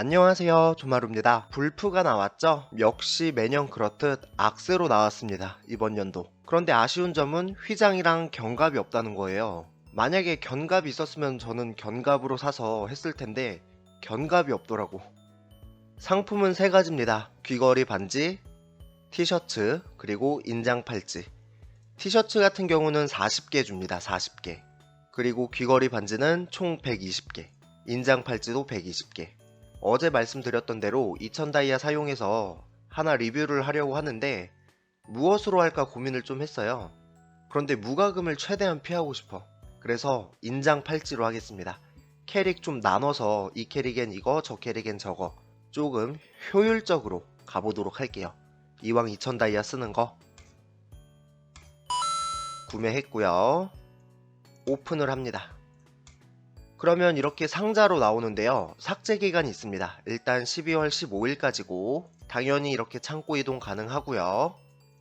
안녕하세요. 조마루입니다. 불프가 나왔죠? 역시 매년 그렇듯 악세로 나왔습니다 이번 연도. 그런데 아쉬운 점은 휘장이랑 견갑이 없다는 거예요. 만약에 견갑이 있었으면 저는 견갑으로 사서 했을 텐데 견갑이 없더라고. 상품은 세 가지입니다. 귀걸이 반지, 티셔츠, 그리고 인장 팔찌. 티셔츠 같은 경우는 40개 줍니다 40개. 그리고 귀걸이 반지는 총 120개. 인장 팔찌도 120개 어제 말씀드렸던 대로 2000 다이아 사용해서 하나 리뷰를 하려고 하는데 무엇으로 할까 고민을 좀 했어요. 그런데 무과금을 최대한 피하고 싶어. 그래서 인장 팔찌로 하겠습니다. 캐릭 좀 나눠서 이 캐릭엔 이거, 저 캐릭엔 저거 조금 효율적으로 가보도록 할게요. 이왕 2000 다이아 쓰는 거 구매했고요. 오픈을 합니다. 그러면 이렇게 상자로 나오는데요. 삭제 기간이 있습니다. 일단 12월 15일까지고 당연히 이렇게 창고 이동 가능하고요.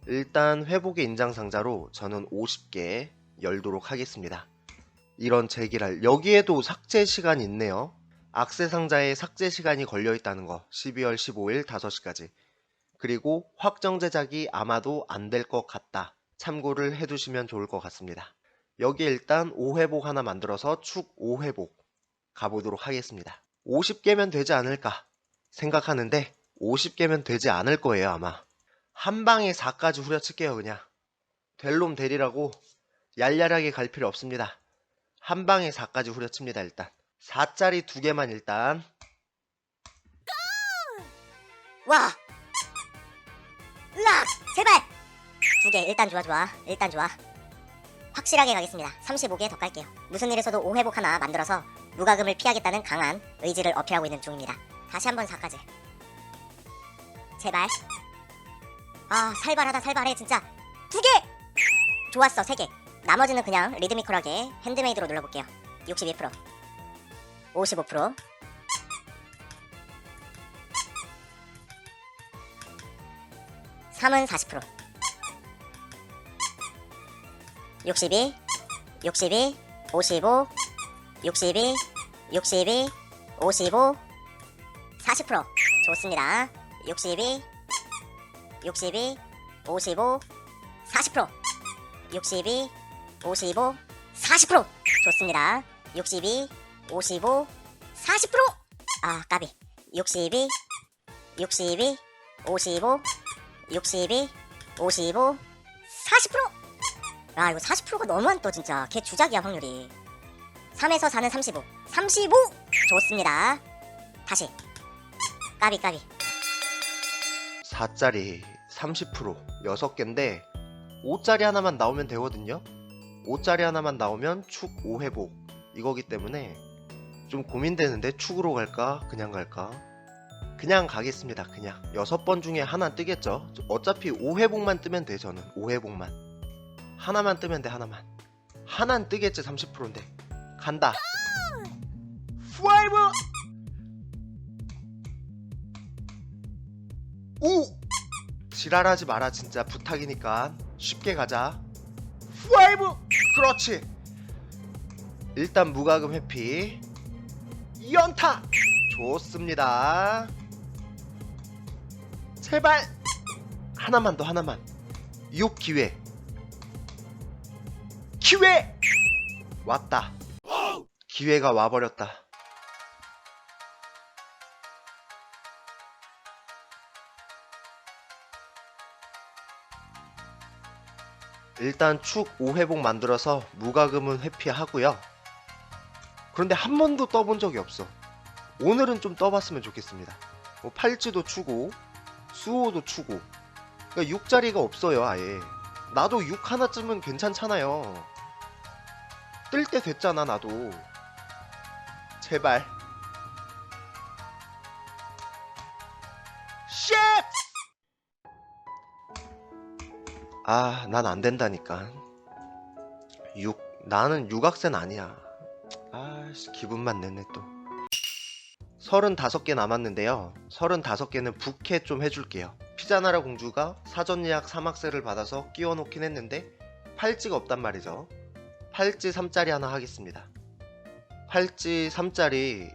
일단 회복의 인장 상자로 저는 50개 열도록 하겠습니다. 이런 제기랄 여기에도 삭제 시간이 있네요. 악세 상자에 삭제 시간이 걸려 있다는 거 12월 15일 5시까지 그리고 확정 제작이 아마도 안 될 것 같다. 참고를 해두시면 좋을 것 같습니다. 여기 일단 5회복 하나 만들어서 축 5회복 가보도록 하겠습니다. 50개면 되지 않을까 생각하는데 50개면 되지 않을 거예요 아마. 한 방에 4까지 후려칠게요 그냥. 될 놈 되리라고 얄얄하게 갈 필요 없습니다. 한 방에 4까지 후려칩니다 일단. 4짜리 두 개만 일단 와! 으악! 제발! 두 개 일단 좋아 좋아 일단 좋아 확실하게 가겠습니다. 35개 더 깔게요. 무슨 일에서도 5회복 하나 만들어서 무과금을 피하겠다는 강한 의지를 어필하고 있는 중입니다. 다시 한번 4까지 제발. 아 살발하다 살발해 진짜. 두 개! 좋았어 3개. 나머지는 그냥 리드미컬하게 핸드메이드로 눌러볼게요. 62% 55% 3은 40% 62 62 55 62 62 55 40% 좋습니다. 62 62 55 40% 62 55 40% 좋습니다. 62 55 40%아 까비. 62 62 55 62, 55, 40%! 야, 이거 40%가 너무 안 떠, 진짜. 걔 주작이야, 확률이. 3에서 4는 35. 35! 좋습니다. 다시. 까비, 까비. 4짜리 30% 6개인데 5짜리 하나만 나오면 되거든요 5짜리 하나만 나오면 축 5회복 이거기 때문에 좀 고민되는데 축으로 갈까 그냥 갈까 그냥 가겠습니다 그냥 6번 중에 하나 뜨겠죠 어차피 5회복만 뜨면 돼 저는 5회복만 하나만 뜨면 돼 하나만. 하나는 뜨겠지 30%인데. 간다. 파이브! 오 지랄하지 마라 진짜. 부탁이니까. 쉽게 가자. 파이브! 그렇지. 일단 무과금 회피. 연타! 좋습니다. 제발! 하나만 더 하나만. 6 기회 기회 왔다 기회가 와버렸다 일단 축 5회복 만들어서 무과금은 회피하고요. 그런데 한 번도 떠본 적이 없어. 오늘은 좀 떠봤으면 좋겠습니다. 뭐 팔찌도 추고 수호도 추고 그러니까 6자리가 없어요 아예. 나도 6 하나쯤은 괜찮잖아요. 뜰 때 됐잖아 나도. 제발. 쉣! 아, 난 안 된다니까. 6, 나는 육학생 아니야. 아, 씨, 기분만 내네 또. 35개 남았는데요. 35개는 부캐 좀 해줄게요. 피자나라 공주가 사전 예약 3학세를 받아서 끼워 놓긴 했는데 팔찌가 없단 말이죠. 팔찌 3짜리 하나 하겠습니다. 팔찌 3짜리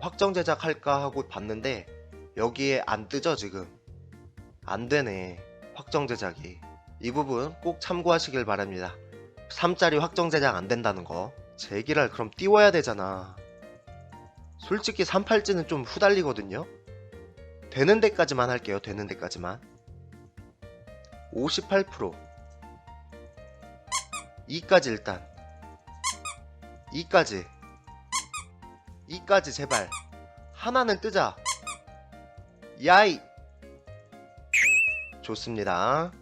확정 제작할까 하고 봤는데 여기에 안 뜨죠 지금? 안 되네 확정 제작이. 이 부분 꼭 참고하시길 바랍니다. 3짜리 확정 제작 안 된다는 거. 제기랄 그럼 띄워야 되잖아. 솔직히 38지는 좀 후달리거든요? 되는 데까지만 할게요 되는 데까지만. 58% 2까지 일단 2까지. 2까지 제발. 하나는 뜨자. 야이. 좋습니다.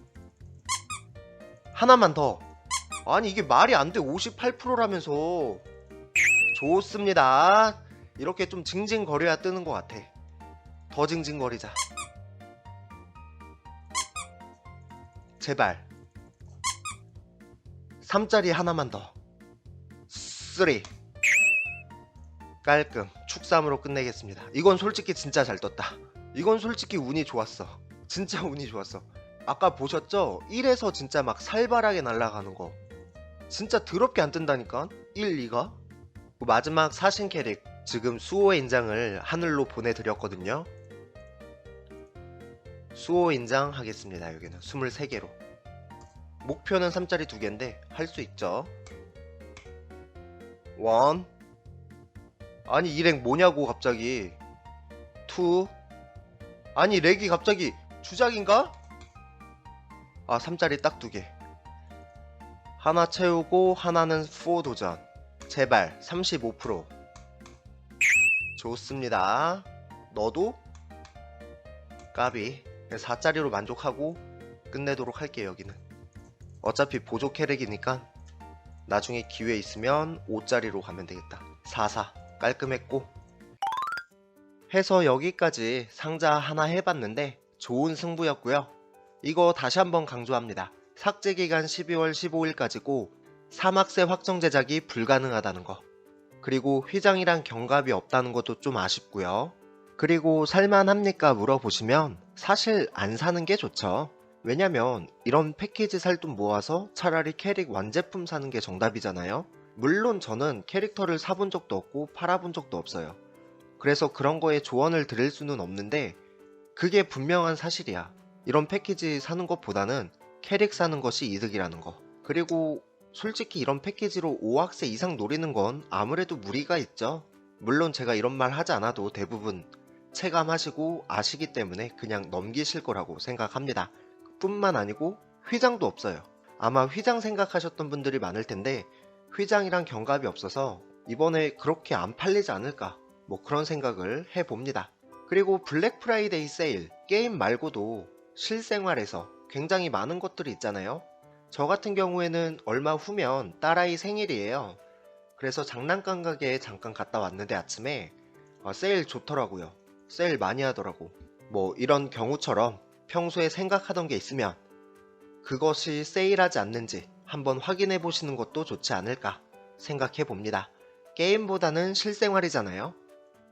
하나만 더. 아니 이게 말이 안 돼. 58%라면서. 좋습니다. 이렇게 좀 징징거려야 뜨는 것 같아. 더 징징거리자. 제발. 3짜리 하나만 더 쓰리 깔끔. 축삼으로 끝내겠습니다. 이건 솔직히 진짜 잘 떴다. 이건 솔직히 운이 좋았어. 진짜 운이 좋았어. 아까 보셨죠? 1에서 진짜 막 살벌하게 날아가는 거. 진짜 더럽게 안 뜬다니까? 1, 2가? 마지막 사신 캐릭 지금 수호 인장을 하늘로 보내드렸거든요. 수호 인장 하겠습니다 여기는. 23개로. 목표는 3짜리 2개인데 할 수 있죠 원. 아니 이 렉 뭐냐고 갑자기. 투. 아니 렉이 갑자기 주작인가? 아 3짜리 딱 두 개. 하나 채우고 하나는 후호 도전. 제발 35% 좋습니다. 너도? 까비. 4짜리로 만족하고 끝내도록 할게요 여기는. 어차피 보조 캐릭이니까 나중에 기회 있으면 5짜리로 가면 되겠다. 44 깔끔했고. 해서 여기까지 상자 하나 해봤는데 좋은 승부였고요. 이거 다시 한번 강조합니다. 삭제 기간 12월 15일까지고 사막새 확정 제작이 불가능하다는 거. 그리고 휘장이랑 경갑이 없다는 것도 좀 아쉽고요. 그리고 살만합니까 물어보시면 사실 안 사는 게 좋죠 왜냐면 이런 패키지 살 돈 모아서 차라리 캐릭 완제품 사는 게 정답이잖아요. 물론 저는 캐릭터를 사본 적도 없고 팔아본 적도 없어요. 그래서 그런 거에 조언을 드릴 수는 없는데 그게 분명한 사실이야. 이런 패키지 사는 것보다는 캐릭 사는 것이 이득이라는 거. 그리고 솔직히 이런 패키지로 5학세 이상 노리는 건 아무래도 무리가 있죠. 물론 제가 이런 말 하지 않아도 대부분 체감하시고 아시기 때문에 그냥 넘기실 거라고 생각합니다 뿐만 아니고 휘장도 없어요. 아마 휘장 생각하셨던 분들이 많을 텐데 휘장이랑 경갑이 없어서 이번에 그렇게 안 팔리지 않을까 뭐 그런 생각을 해봅니다. 그리고 블랙 프라이데이 세일 게임 말고도 실생활에서 굉장히 많은 것들이 있잖아요. 저 같은 경우에는 얼마 후면 딸아이 생일이에요. 그래서 장난감 가게에 잠깐 갔다 왔는데 아침에 아, 세일 좋더라고요. 세일 많이 하더라고. 뭐 이런 경우처럼 평소에 생각하던 게 있으면 그것이 세일하지 않는지 한번 확인해 보시는 것도 좋지 않을까 생각해 봅니다. 게임보다는 실생활이잖아요.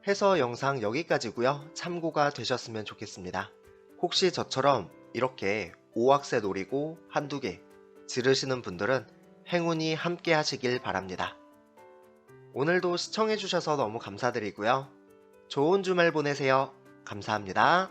해서 영상 여기까지고요. 참고가 되셨으면 좋겠습니다. 혹시 저처럼 이렇게 5학세 노리고 한두 개 지르시는 분들은 행운이 함께 하시길 바랍니다. 오늘도 시청해 주셔서 너무 감사드리고요. 좋은 주말 보내세요. 감사합니다.